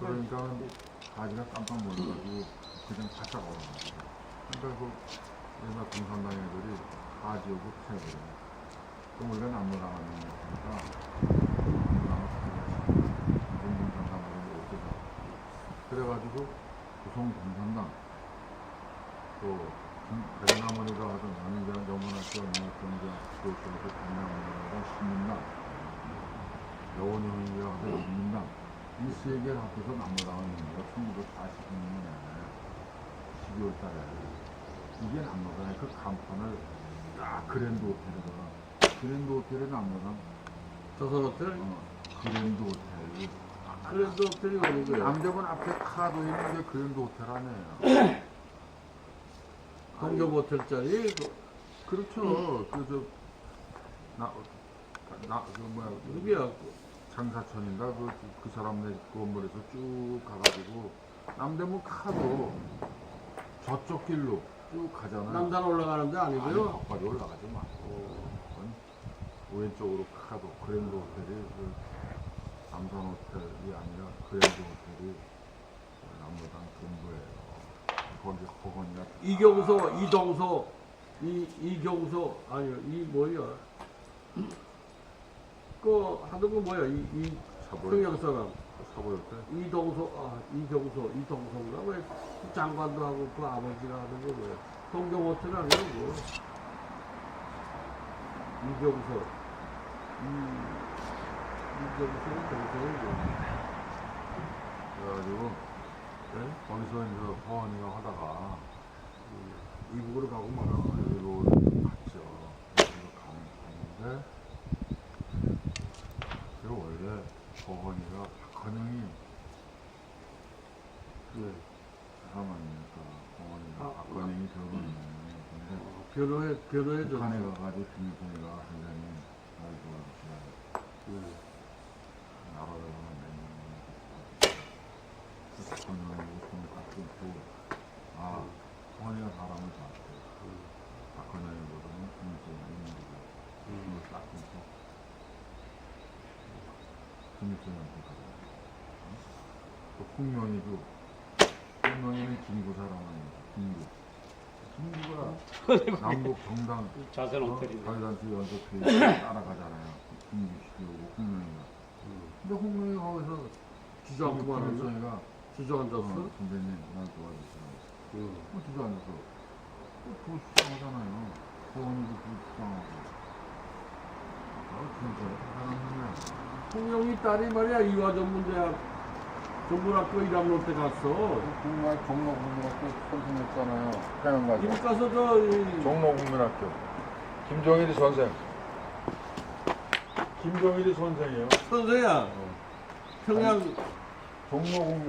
그러니까 가지가 깜짝 놀라가지고 그냥 바짝 얼어가지고. 그러니까 그 옛날 공산당 애들이 가지하고 패버려. 그럼 우리가 남로당하는 거니까 남로당을 공산당으로 어쩌자. 그래가지고 구성 공산당 또 백남원이가 하던 남자 영문학교 농업경제 교육에서 백남원이가 신민당 여원형이가 하던 인민당 이세 남로당을 낸 거가 1946년에 12월 달에 이게 남로당의 그 간판을 딱 그랜드 호텔에다가 그랜드 호텔에 남로당 조선 호텔? 어, 그랜드 호텔 그래도 호텔이 어디 거야? 남대문 앞에 카도 있는 게 그랜드 호텔 아니에요 동경 호텔짜리? 그- 그렇죠. 그저 나, 나, 그 뭐야, 그 누구야? 장사천인가 그, 그 사람네 건물에서 쭉 가가지고 남대문 카도 저쪽 길로 쭉 가잖아요. 남산 올라가는 데 아니, 아니고요? 거기까지 올라가지 그건 왼쪽으로 카도 그랜드 호텔이 그 남산 호텔이 아니라 그랜드 호텔이 남로당 본부예요. 거기 허건이가 이경소, 이동소, 이, 이경소, 아니요, 이 뭐야? 그 하던 거 뭐야? 이, 이 사보였 평양사람. 사보였대. 이동소, 아, 이경소, 이동소인가? 왜 장관도 하고 그 아버지가 하는 거 뭐야? 동경 호텔 아니야, 뭐? 이경소. 이, 이경소는 동생이 뭐야? 그래가지고 네? 거기서 이제 허원이가 하다가 음, 이북으로 가고 말아 여기로 갔죠. 여기로 가는데 그 원래 허원이가 박헌영이 그 사람 아닙니까? 허원이가 아, 박헌영이 결혼했는데 근데 변호해, 변호해 북한에. 가가지고성이가 굉장히 날 도와주시고 나라에서는 맨날 박헌영하고 손을 딱 끊고 아 허원이가 사람을 좋아해 박헌영보다는 김일성이 있는데도 손을 딱 끊고 김일성한테 가요 또 홍명이도 홍명이는 김구 사람 아닙니까 김구 김구가 남북 정당 어? 호텔인데. 자유단체 연습회 따라가잖아요. 김규식이고 홍명이가. 근데 홍명이가 거기서 주저앉고 어, 주저앉았어? 선배님 날 도와주세요. 응. 뭐 주저앉아서 어, 부수상하잖아요. 소원이도 부수상하고. 아 홍영이 딸이 말이야 이화전문대학 전문학교 1학년 때 갔어. 정말 종로 국민학교 선생했잖아요. 태양 가서. 이미 가서 저 이, 종로 국민학교. 김종일이 선생. 김종일이 선생이에요. 선생이야 어. 평양 종로 국민